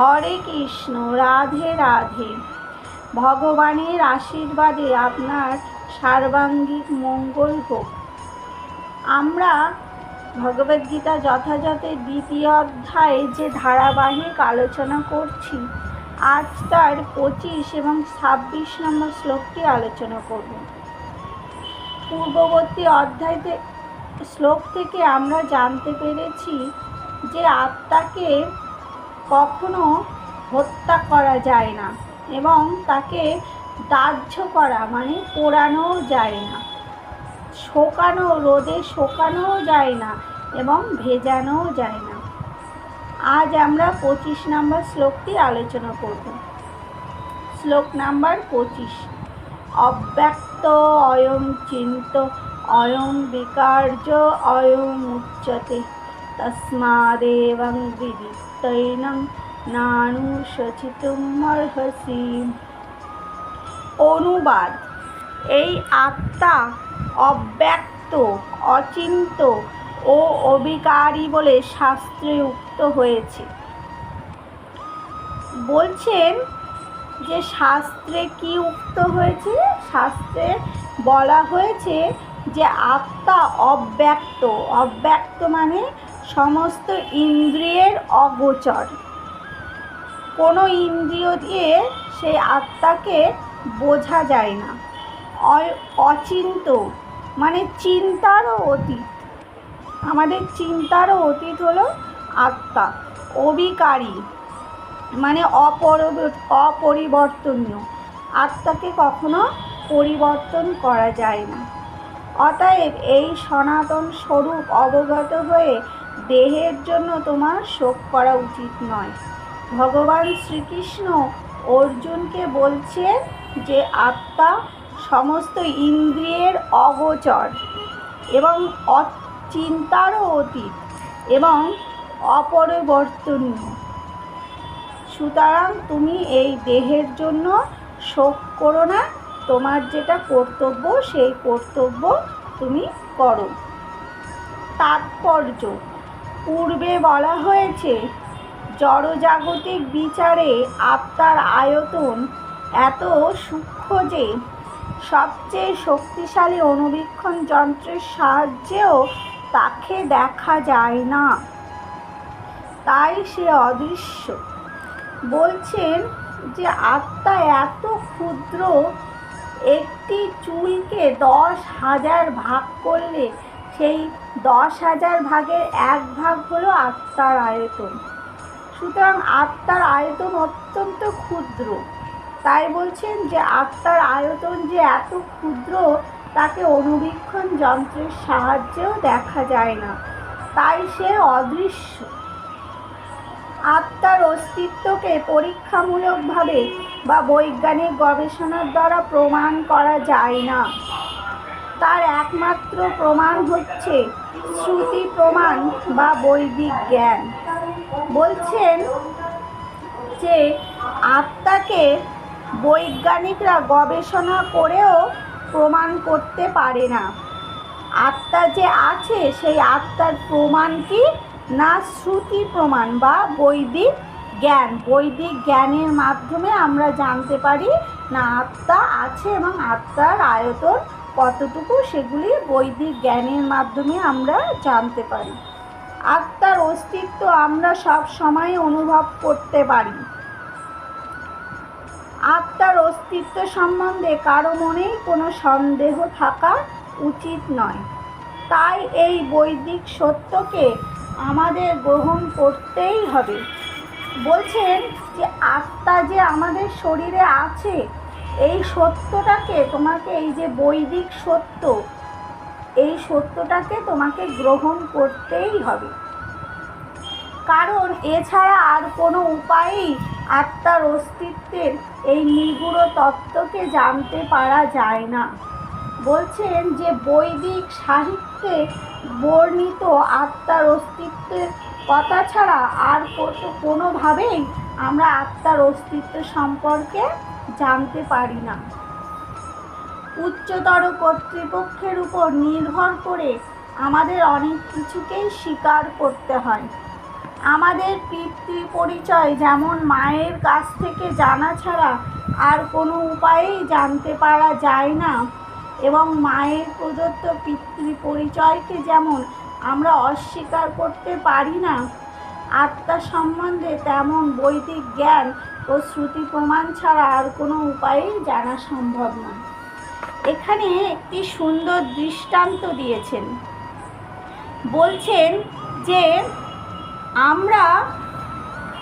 হরে কৃষ্ণ, রাধে রাধে। ভগবানের আশীর্বাদে আপনার সার্বাঙ্গিক মঙ্গল হোক। আমরা ভগবদ্গীতা যথাযথের দ্বিতীয় অধ্যায়ে যে ধারাবাহিক আলোচনা করছি, আজ তার পঁচিশ এবং ছাব্বিশ নম্বর শ্লোকটি আলোচনা করব। পূর্ববর্তী অধ্যায় থে- শ্লোক থেকে আমরা জানতে পেরেছি যে আত্মাকে কখনো হত্যা করা যায় না এবং তাকে দাহ্য করা মানে পোড়ানোও যায় না। শোকানো, রোদে শোকানোও যায় না এবং ভেজানোও যায় না। আজ আমরা পঁচিশ নম্বর শ্লোকটি আলোচনা করব। শ্লোক নাম্বার পঁচিশ। অব্যক্ত অয়ং চিন্ত অয়ং বিকার্য, অয়ং উচ্যতে তস্মাদেবং বিদিতৈনং নানুশচিতুমর্হসি অনুবাদ এই আত্মা অব্যক্ত, অচিন্ত ও অবিকারী বলে শাস্ত্রে উক্ত হয়েছে। বলছেন যে শাস্ত্রে কি উক্ত হয়েছে? শাস্ত্রে বলা হয়েছে যে আত্মা অব্যক্ত অব্যক্ত মানে সমস্ত ইন্দ্রিয়ের অগোচর। কোনো ইন্দ্রিয় দিয়ে সেই আত্মাকে বোঝা যায় না। অচিন্ত মানে চিন্তারও অতীত। আমাদের চিন্তারও অতীত হলো আত্মা, অবিকারী মানে অপরব- অপরিবর্তনীয়। আত্মাকে কখনো পরিবর্তন করা যায় না। অতএব এই সনাতন স্বরূপ অবগত হয়ে দেহের জন্য তোমার শোক করা উচিত নয়। ভগবান শ্রীকৃষ্ণ অর্জুনকে বলছে যে, আত্মা সমস্ত ইন্দ্রিয়ের অগোচর এবং চিন্তারও অতীত এবং অপরিবর্তনীয়। সুতরাং তুমি এই দেহের জন্য শোক করো না, তোমার যেটা কর্তব্য সেই কর্তব্য তুমি করো। তাৎপর্য পূর্বে বলা হয়েছে, জড়জাগতিক বিচারে আত্মার আয়তন এত সূক্ষ্ম যে, সবচেয়ে শক্তিশালী অনুবীক্ষণ যন্ত্রের সাহায্যেও তাকে দেখা যায় না। তাই সে অদৃশ্য। বলছেন যে আত্মা এত ক্ষুদ্র, একটি চুলকে দশ হাজার ভাগ করলে সেই দশ হাজার ভাগের এক ভাগ হলো আত্মার আয়তন। সুতরাং আত্মার আয়তন অত্যন্ত ক্ষুদ্র। তাই বলছেন যে আত্মার আয়তন যে এত ক্ষুদ্র, তাকে অনুবীক্ষণ যন্ত্রের সাহায্যেও দেখা যায় না। তাই সে অদৃশ্য। আত্মার অস্তিত্বকে পরীক্ষামূলকভাবে বা বৈজ্ঞানিক গবেষণার দ্বারা প্রমাণ করা যায় না। একমাত্র প্রমাণ হচ্ছে শ্রুতি প্রমাণ বা বৈদিক জ্ঞান। বলছেন যে আত্মাকে বৈজ্ঞানিকরা গবেষণা করেও প্রমাণ করতে পারে না। আত্মা যে আছে, সেই আত্মার প্রমাণ কি? না শ্রুতি প্রমাণ বা বৈদিক জ্ঞান। বৈদিক জ্ঞানের মাধ্যমে আমরা জানতে পারি না আত্মা আছে এবং আত্মার আয়তন কতটুকু সেগুলি বৈদিক জ্ঞানের মাধ্যমে আমরা জানতে পারি। আত্মার অস্তিত্ব আমরা সব সময় অনুভব করতে পারি। আত্মার অস্তিত্ব সম্বন্ধে কারও মনেই কোনো সন্দেহ থাকা উচিত নয়। তাই এই বৈদিক সত্যকে আমাদের গ্রহণ করতেই হবে। বলছেন যে আত্মা যে আমাদের শরীরে আছে এই সত্যটাকে, তোমাকে এই যে বৈদিক সত্য, এই সত্যটাকে তোমাকে গ্রহণ করতেই হবে। কারণ এছাড়া আর কোনো উপায়েই আত্মার অস্তিত্বের এই নিগুড় তত্ত্বকে জানতে পারা যায় না। বলছেন যে বৈদিক সাহিত্যে বর্ণিত আত্মার অস্তিত্বের কথা ছাড়া আর কোনোভাবেই আমরা আত্মার অস্তিত্ব সম্পর্কে জানতে পারি না। উচ্চতর কর্তৃপক্ষের উপর নির্ভর করে আমাদের অনেক কিছুকেই স্বীকার করতে হয়। আমাদের পিতৃ পরিচয় যেমন মায়ের কাছ থেকে জানা ছাড়া আর কোনো উপায়েই জানতে পারা যায় না এবং মায়ের প্রদত্ত পিতৃ পরিচয়কে যেমন আমরা অস্বীকার করতে পারি না আত্মা সম্বন্ধে তেমন বৈদিক জ্ঞান ও শ্রুতি প্রমাণ ছাড়া আর কোনো উপায়েই জানা সম্ভব নয়। এখানে একটি সুন্দর দৃষ্টান্ত দিয়েছেন। বলছেন যে আমরা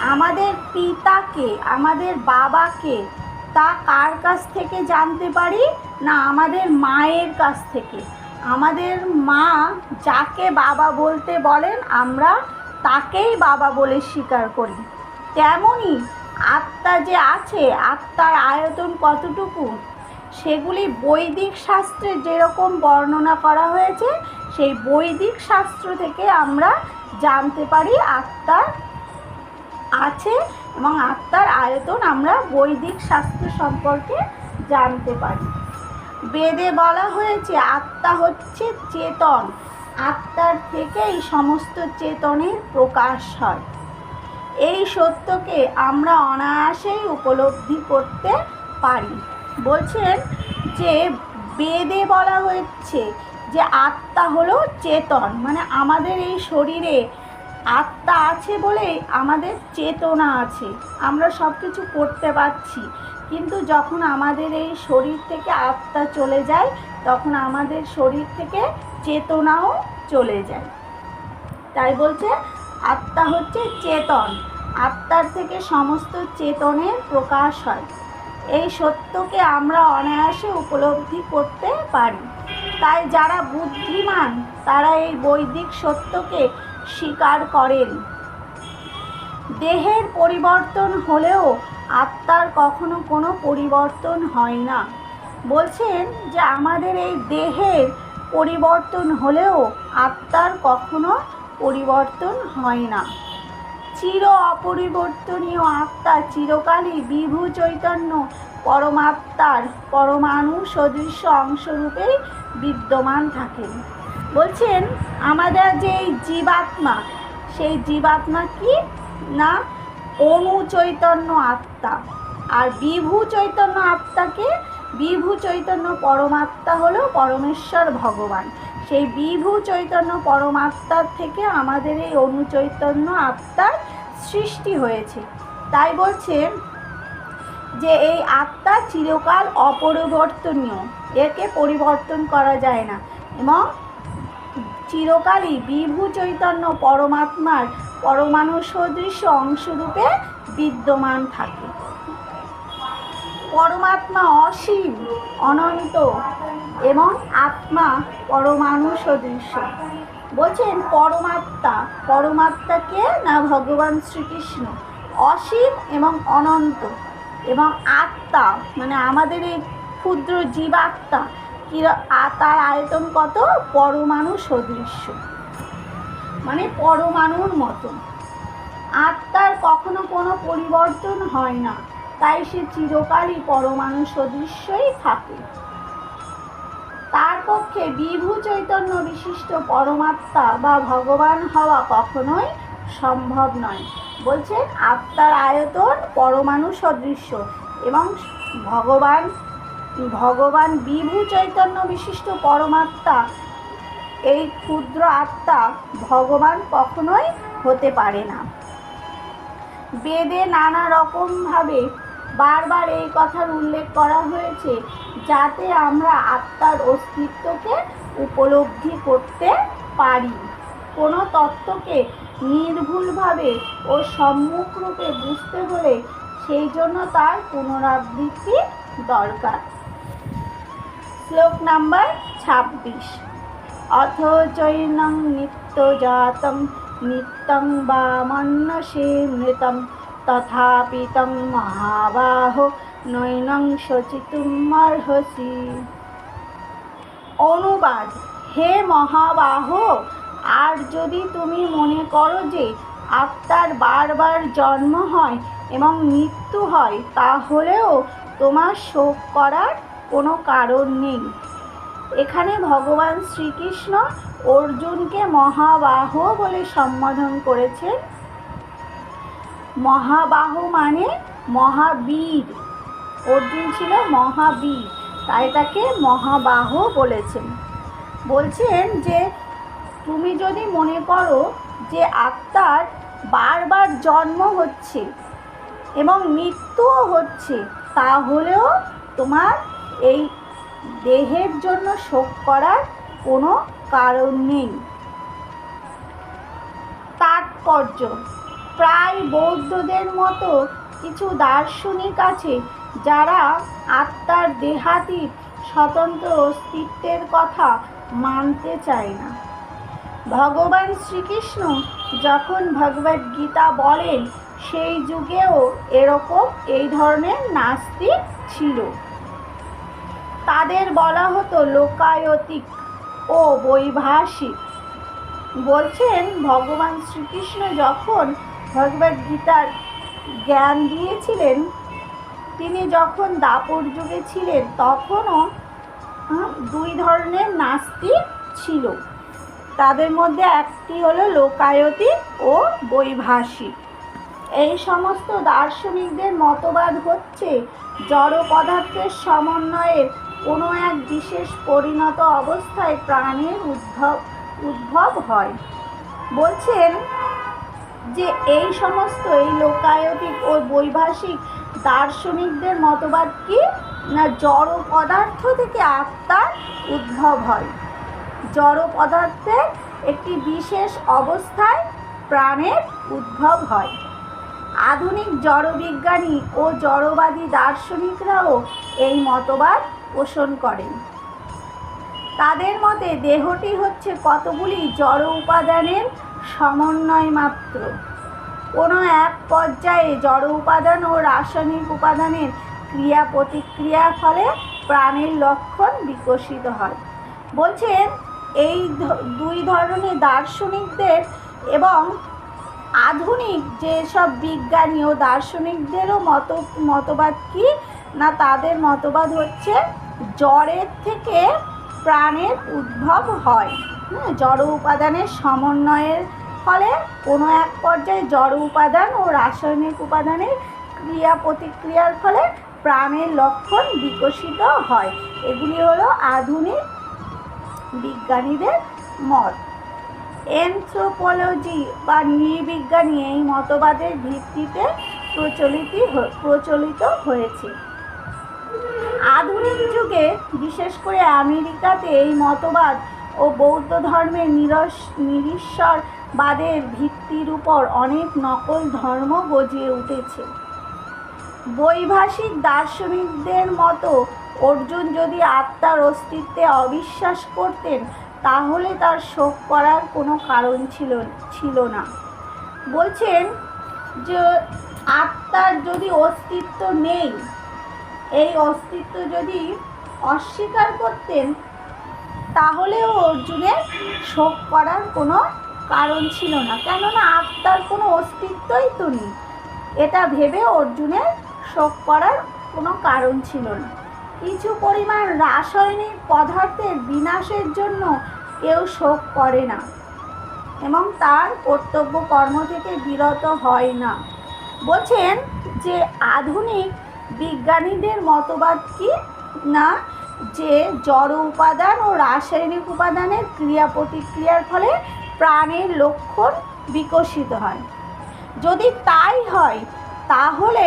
আমাদের পিতাকে, আমাদের বাবাকে তা কার কাছ থেকে জানতে পারি না আমাদের মায়ের কাছ থেকে? আমাদের মা যাকে বাবা বলতে বলেন, আমরা তাকেই বাবা বলে স্বীকার করি। তেমনই আত্মা যে আছে, আত্মার আয়তন কতটুকু? সেগুলি বৈদিক শাস্ত্রে যেরকম বর্ণনা করা হয়েছে, সেই বৈদিক শাস্ত্র থেকে আমরা জানতে পারি আত্মার আছে এবং আত্মার আয়তন আমরা বৈদিক শাস্ত্র সম্পর্কে জানতে পারি। বেদে বলা হয়েছে, আত্মা হচ্ছে চেতন। আত্মার থেকেই সমস্ত চেতনের প্রকাশ হয়। এই সত্যকে আমরা অনায়াসেই উপলব্ধি করতে পারি। বলছেন যে বেদে বলা হচ্ছে যে আত্মা হলো চেতন মানে আমাদের এই শরীরে আত্মা আছে বলেই আমাদের চেতনা আছে, আমরা সব কিছু করতে পারছি। কিন্তু যখন আমাদের এই শরীর থেকে আত্মা চলে যায়, তখন আমাদের শরীর থেকে চেতনাও চলে যায়। তাই বলছে, আত্মা হচ্ছে চেতন। আত্মার থেকে সমস্ত চেতনের প্রকাশ হয়। এই সত্যকে আমরা অনায়াসে উপলব্ধি করতে পারি। তাই যারা বুদ্ধিমান, তারা এই বৈদিক সত্যকে স্বীকার করেন। দেহের পরিবর্তন হলেও আত্মার কখনো কোনো পরিবর্তন হয় না। বলছেন যে আমাদের এই দেহের পরিবর্তন হলেও আত্মার কখনো পরিবর্তন হয় না। চির অপরিবর্তনীয় আত্মা চিরকালই বিভু চৈতন্য পরমাত্মার পরমাণু সদৃশ্য অংশরূপেই বিদ্যমান থাকেন বলছেন, আমাদের যে জীবাত্মা, সেই জীবাত্মা কি? না অনু চৈতন্য আত্মা। আর বিভু চৈতন্য আত্মাকে বিভু চৈতন্য পরমাত্মা হলো পরমেশ্বর ভগবান। সেই বিভু চৈতন্য পরমাত্মার থেকে আমাদের এই অনুচৈতন্য আত্মার সৃষ্টি হয়েছে। তাই বলছে যে এই আত্মা চিরকাল অপরিবর্তনীয়, একে পরিবর্তন করা যায় না। এবং চিরকালই বিভু চৈতন্য পরমাত্মার পরমাণু সদৃশ্য অংশরূপে বিদ্যমান থাকে। পরমাত্মা অসীম, অনন্ত এবং আত্মা পরমাণু সদৃশ্য বলছেন পরমাত্মা পরমাত্মাকে না ভগবান শ্রীকৃষ্ণ? অসীম এবং অনন্ত এবং আত্মা মানে আমাদের এই ক্ষুদ্র জীবাত্মা তার আয়তন কত? পরমাণু সদৃশ্য মানে পরমাণুর মতন। আত্মার কখনো কোনো পরিবর্তন হয় না। তাই সে চিরকালই পরমাণু সদৃশ্যই থাকে। তার পক্ষে বিভু চৈতন্য বিশিষ্ট পরমাত্মা বা ভগবান হওয়া কখনোই সম্ভব নয়। বলছেন আত্মার আয়তন পরমাণু সদৃশ্য এবং ভগবান ভগবান বিভু চৈতন্য বিশিষ্ট পরমাত্মা, এই ক্ষুদ্র আত্মা ভগবান কখনোই হতে পারে না। বেদে নানা রকমভাবে বারবার এই কথার উল্লেখ করা হয়েছে যাতে আমরা আত্মার অস্তিত্বকে উপলব্ধি করতে পারি। কোনো তত্ত্বকে নির্ভুলভাবে ও সম্মুখরূপে বুঝতে হলে সেই জন্য তার পুনরাবৃত্তি দরকার। শ্লোক নাম্বার ছাব্বিশ। অথ চৈনং নিত্যজাতম, নিত্যং বা মন্যসে মৃতম। তথাপি তং মহাবাহ নৈনং শচিতুমর্হসি অনুবাদ, হে মহাবাহ, আর যদি তুমি মনে করো যে আত্মার বারবার জন্ম হয় এবং মৃত্যু হয়, তাহলেও তোমার শোক করার কোনো কারণ নেই। এখানে ভগবান শ্রীকৃষ্ণ অর্জুনকে মহাবাহ বলে সম্বোধন করেছেন। মহাবাহ মানে মহাবীর। অর্জুন ছিল মহাবীর, তাই তাকে মহাবাহ বলেছেন। বলছেন যে, তুমি যদি মনে করো যে আত্মার বারবার জন্ম হচ্ছে এবং মৃত্যুও হচ্ছে, তাহলেও তোমার এই দেহের জন্য শোক করার কোনো কারণ নেই। তাৎপর্য প্রায় বৌদ্ধদের মতো কিছু দার্শনিক আছে যারা আত্মার দেহাতীত স্বতন্ত্র অস্তিত্বের কথা মানতে চায় না। ভগবান শ্রীকৃষ্ণ যখন ভগবদ গীতা বলেন, সেই যুগেও এরকম এই ধরনের নাস্তিক ছিল। তাদের বলা হতো লোকায়তিক ও বৈভাষিক। বলছেন ভগবান শ্রীকৃষ্ণ যখন ভগবদ গীতার জ্ঞান দিয়েছিলেন, তিনি যখন দাপর যুগে ছিলেন, তখনও দুই ধরনের নাস্তিক ছিল। তাদের মধ্যে একটি হলো লোকায়তিক ও বৈভাষিক। এই সমস্ত দার্শনিকদের মতবাদ হচ্ছে, জড় পদার্থের সমন্বয়ের কোনো এক বিশেষ পরিণত অবস্থায় প্রাণের উদ্ভব উদ্ভব হয়। বলছেন যে এই সমস্ত এই লোকায়তিক ও বৈভাষিক দার্শনিকদের মতবাদ কি? না জড় পদার্থ থেকে আত্মার উদ্ভব হয়? জড় পদার্থের একটি বিশেষ অবস্থায় প্রাণের উদ্ভব হয়। আধুনিক জড়বিজ্ঞানী ও জড়বাদী দার্শনিকরাও এই মতবাদ পোষণ করেন। তাদের মতে দেহটি হচ্ছে কতগুলি জড় উপাদানের সমন্বয় মাত্র। কোনো এক পর্যায়ে জড় উপাদান ও রাসায়নিক উপাদানের ক্রিয়া প্রতিক্রিয়ার ফলে প্রাণের লক্ষণ বিকশিত হয়। বলছেন, এই দুই ধরনের দার্শনিকদের এবং আধুনিক যেসব বিজ্ঞানী ও দার্শনিকদেরও মত, মতবাদ কি? না তাদের মতবাদ হচ্ছে জ্বরের থেকে প্রাণের উদ্ভব হয়। হ্যাঁ জড় উপাদানের সমন্বয়ের ফলে কোনো এক পর্যায়ে জড় উপাদান ও রাসায়নিক উপাদানের ক্রিয়া প্রতিক্রিয়ার ফলে প্রাণের লক্ষণ বিকশিত হয়। এগুলি হলো আধুনিক বিজ্ঞানীদের মত। এনথ্রোপোলজি বা নৃবিজ্ঞানী এই মতবাদের ভিত্তিতে প্রচলিত প্রচলিত হয়েছে। আধুনিক যুগে, বিশেষ করে আমেরিকাতে এই মতবাদ ও বৌদ্ধ ধর্মের নিরস, নিরীশ্বরবাদের ভিত্তির উপর অনেক নকল ধর্ম গজিয়ে উঠেছে। বৈভাষিক দার্শনিকদের মতো অর্জুন যদি আত্মার অস্তিত্বে অবিশ্বাস করতেন, তাহলে তার শোক করার কোনো কারণ ছিল ছিল না। বলছেন যে, আত্মার যদি অস্তিত্ব নেই এই অস্তিত্ব যদি অস্বীকার করতেন তাহলেও অর্জুনের শোক করার কোনো কারণ ছিল না। কেননা আত্মার কোনো অস্তিত্বই তো নেই। এটা ভেবে অর্জুনের শোক করার কোনো কারণ ছিল না। কিছু পরিমাণ রাসায়নিক পদার্থের বিনাশের জন্য কেউ শোক করে না এবং তার কর্তব্য কর্ম থেকে বিরত হয় না। বলছেন যে আধুনিক বিজ্ঞানীদের মতবাদ কি? না, যে জড় উপাদান ও রাসায়নিক উপাদানের ক্রিয়া প্রতিক্রিয়ার ফলে প্রাণের লক্ষণ বিকশিত হয়। যদি তাই হয়, তাহলে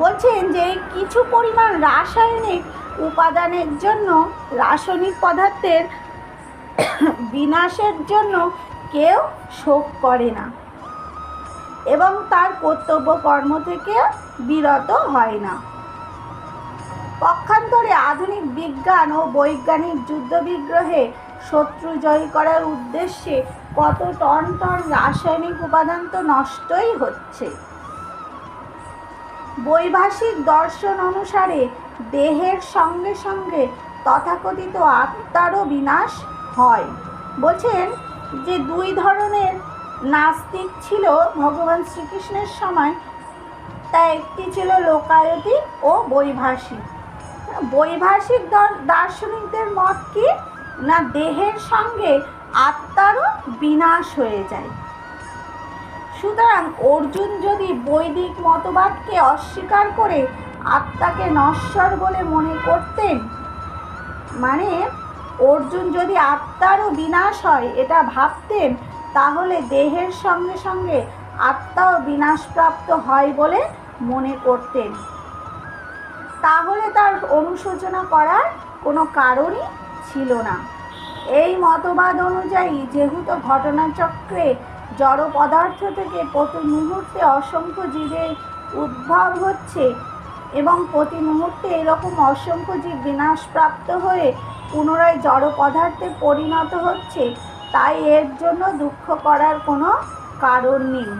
বলছেন যে কিছু পরিমাণ রাসায়নিক উপাদানের জন্য রাসায়নিক পদার্থের বিনাশের জন্য কেউ শোক করে না। এবং তার কর্তব্য কর্ম থেকে বিরত হয় না। পক্ষান্তরে আধুনিক বিজ্ঞান ও বৈজ্ঞানিক যুদ্ধবিগ্রহে শত্রু জয় করার উদ্দেশ্যে কত টন টন রাসায়নিক উপাদান তো নষ্টই হচ্ছে। বৈভাষিক দর্শন অনুসারে দেহের সঙ্গে সঙ্গে তথাকথিত আত্মারও বিনাশ হয়। বলছেন যে দুই ধরনের নাস্তিক ছিল ভগবান শ্রীকৃষ্ণের সময় তা একটি ছিল লোকায়তিক ও বৈভাষিক। বৈভাষিক দর- দার্শনিকদের মত কি? না দেহের সঙ্গে আত্মারও বিনাশ হয়ে যায়? সুতরাং অর্জুন যদি বৈদিক মতবাদকে অস্বীকার করে আত্মাকে নশ্বর বলে মনে করতেন মানে অর্জুন যদি আত্মারও বিনাশ হয়, এটা ভাবতেন তাহলে দেহের সঙ্গে সঙ্গে আত্মাও বিনাশপ্রাপ্ত হয় বলে মনে করতেন। তাহলে তার অনুশোচনা করার কোনো কারণই ছিল না। এই মতবাদ অনুযায়ী যেহেতু ঘটনাচক্রে জড় পদার্থ থেকে প্রতি মুহূর্তে অসংখ্য জীবের উদ্ভব হচ্ছে এবং প্রতি মুহূর্তে এরকম অসংখ্য জীব বিনাশপ্রাপ্ত হয়ে পুনরায় জড় পদার্থে পরিণত হচ্ছে তাই এর জন্য দুঃখ করার কোনো কারণ নেই।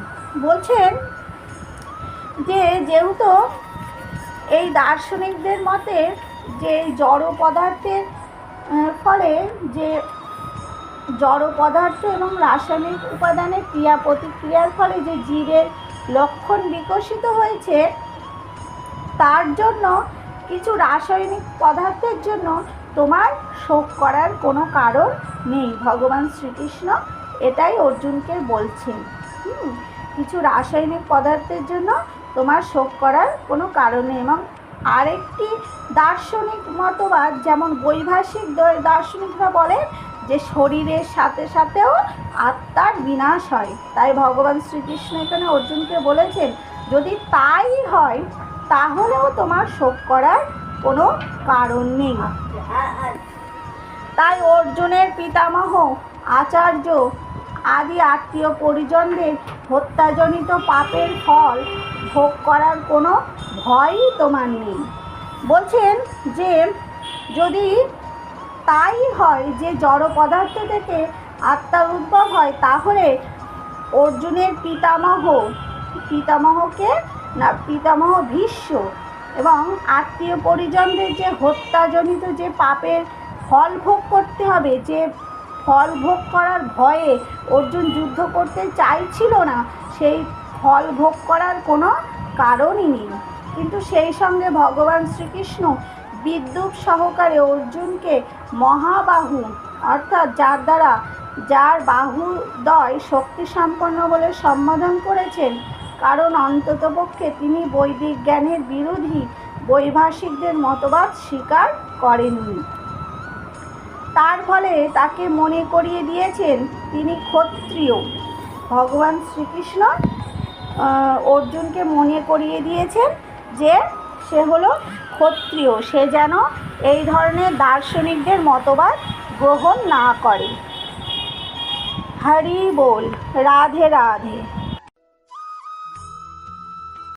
বলছেন যে, যেহেতু এই দার্শনিকদের মতে যে জড় পদার্থের ফলে যে জড় পদার্থ এবং রাসায়নিক উপাদানের ক্রিয়া প্রতিক্রিয়ার ফলে যে জীবের লক্ষণ বিকশিত হয়েছে, তার জন্য কিছু রাসায়নিক পদার্থের জন্য তোমার শোক করার কোনো কারণ নেই ভগবান শ্রীকৃষ্ণ এটাই অর্জুনকে বলছেন। হুম, কিছু রাসায়নিক পদার্থের জন্য তোমার শোক করার কোনো কারণ নেই এবং আরেকটি দার্শনিক মতবাদ যেমন বৈভাষিক দার্শনিকরা বলেন যে শরীরের সাথে সাথেও আত্মার বিনাশ হয়। তাই ভগবান শ্রীকৃষ্ণ এখানে অর্জুনকে বলেছেন যদি তাই হয় তাহলেও তোমার শোক করার কোনো কারণ নেই। তাই অর্জুনের পিতামহ, আচার্য আদি আত্মীয় পরিজনদের হত্যাজনিত পাপের ফল ভোগ করার কোনো ভয়ই তোমার নেই। বলছেন যে, যদি তাই হয় যে জড় পদার্থ থেকে আত্মার উদ্ভব হয়, তাহলে অর্জুনের পিতামহ, পিতামহকে না, পিতামহ ভীষ্ম এবং আত্মীয় পরিজনদের যে হত্যাজনিত যে পাপের ফল ভোগ করতে হবে, যে ফল ভোগ করার ভয়ে অর্জুন যুদ্ধ করতে চাইছিল না, সেই ফল ভোগ করার কোনো কারণই নেই। কিন্তু সেই সঙ্গে ভগবান শ্রীকৃষ্ণ বিদ্যুৎ সহকারে অর্জুনকে মহাবাহু, অর্থাৎ যার দ্বারা, যার বাহুদয় শক্তি সম্পন্ন বলে সম্বোধন করেছেন কারণ অন্ততপক্ষে তিনি বৈদিক জ্ঞানের বিরোধী বৈভাষিকদের মতবাদ স্বীকার করেননি। তার ফলে তাকে মনে করিয়ে দিয়েছেন তিনি ক্ষত্রিয়। ভগবান শ্রীকৃষ্ণ অর্জুনকে মনে করিয়ে দিয়েছেন যে সে হলো ক্ষত্রিয়। সে যেন এই ধরনের দার্শনিকদের মতবাদ গ্রহণ না করে। হরি বল, রাধে রাধে।